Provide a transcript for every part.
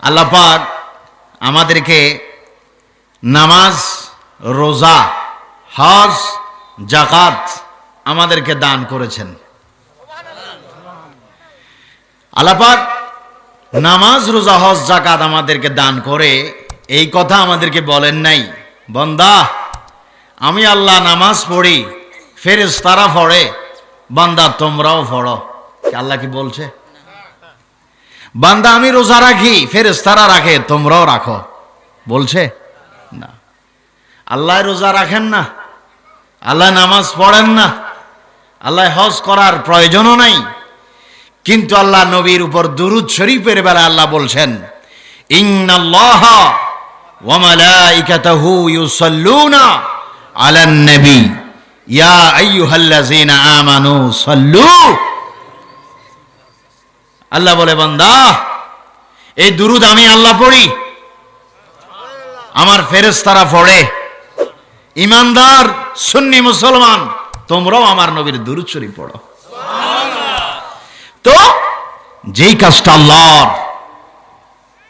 আল্লাহ পাক আমাদেরকে নামাজ, রোজা, হজ জাকাত আমাদেরকে দান করেছেন। আল্লাহ পাক নামাজ, রোজা, হজ জাকাত আমাদেরকে দান করে এই কথা আমাদেরকে বলেন নাই। বন্দা, আমি আল্লাহ নামাজ পড়ি ফেরেস তারা পড়ে, বান্দা তোমরাও পড়ো। আল্লাহ কি বলছে? বান্দা, আমি রোজা রাখি ফেরেস তারা রাখে, তোমরাও রাখো। বলছে? না। আল্লাহ রোজা রাখেন না। আল্লাহ নামাজ পড়েন না। আল্লাহ হজ করার প্রয়োজনও নাই। কিন্তু আল্লাহ নবীর উপর দুরুদ শরীফের বেলা আল্লাহ বলছেন, ইন্নাল্লাহ ইয়া আমানু আল্লাহ বলে, বান্দা, এই দুরুদ আমি আল্লাহ পড়ি। আমার ফেরেশতারা পড়ে। ইমানদার সুন্নি মুসলমান, তোমরাও আমার নবীর দুরুদ শরীফ পড়ো। তো, যেই কাজটা আল্লাহর,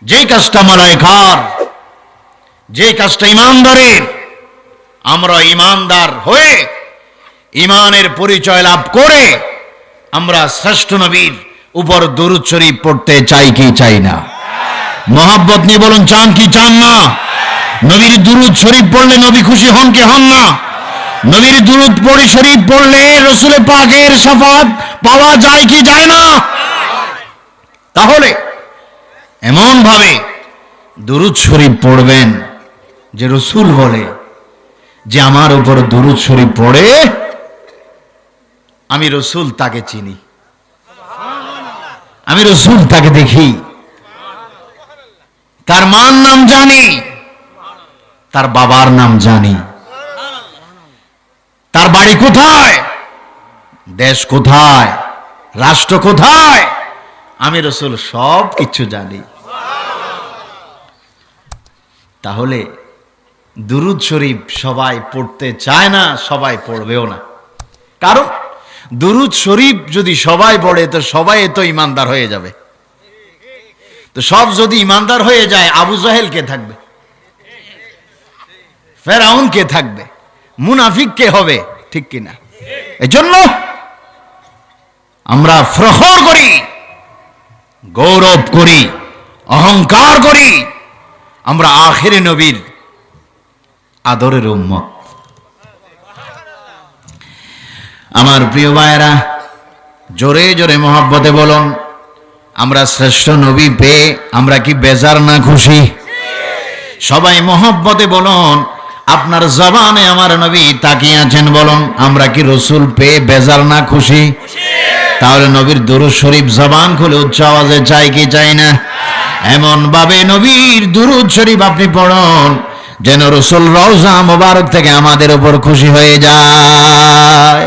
যেই কাজটা মালাইকার, যেই কাজটা ইমানদারের, আমরা ইমানদার হয়ে ইমানের পরিচয় লাভ করে আমরা শ্রেষ্ঠ নবীর উপর দরুদ শরীফ পড়তে চাই কি চাই না? মহাব্বত নিয়ে বলুন, চান কি চান না? নবীর দুরুদ শরীফ পড়লে নবী খুশি হন কে হন না? নবীর দুরুদ পড়ি শরীফ পড়লে রসুল পাকের সাফাত পাওয়া যায় কি যায় না? তাহলে এমন ভাবে দুরুদ শরীফ পড়বেন যে রসুল বলে যে আমার উপর দুরুদ শরীফ পড়ে আমি রসুল তাকে চিনি। আমি রসুল তাকে দেখি। তার মার নাম জানি। তার বাবার নাম জানি। তার বাড়ি কোথায়? দেশ কোথায়? রাষ্ট্র কোথায়? আমি রসুল সব কিছু জানি। তাহলে দুরুদ শরীফ সবাই পড়তে চায় না, সবাই পড়বেও না। কারণ দুরুদ শরীফ যদি সবাই পড়ে, তো সবাই তো ইমানদার হয়ে যাবে। তো সব যদি ইমানদার হয়ে যায়, আবু জাহেল কে থাকবে? ফেরাউন কে থাকবে? মুনাফিক কে হবে? ঠিক কিনা? এজন্য আমরা ফ্রহর করি, গৌরব করি, অহংকার করি, আমরা আখেরে নবীর আদরের উম্মত। আমার প্রিয় ভাইয়েরা, জোরে জোরে মহাব্বতে বলুন, আমরা শ্রেষ্ঠ নবী পেয়ে আমরা কি বেজার না খুশি? সবাই মহব্বতে বলুন, আপনার জবানে আমার নবী তাকিয়ে আছেন বলুন, আমরা কি রসুল পেয়ে বেজার না খুশি? তাহলে নবীর দুরুদ শরীফ জবান খুলে উচ্চ আওয়াজে চাই কি চাই না? এমন ভাবে নবীর দুরুদ শরীফ আপনি পড়ুন, যেন রসুল রওজা মোবারক থেকে আমাদের উপর খুশি হয়ে যায়।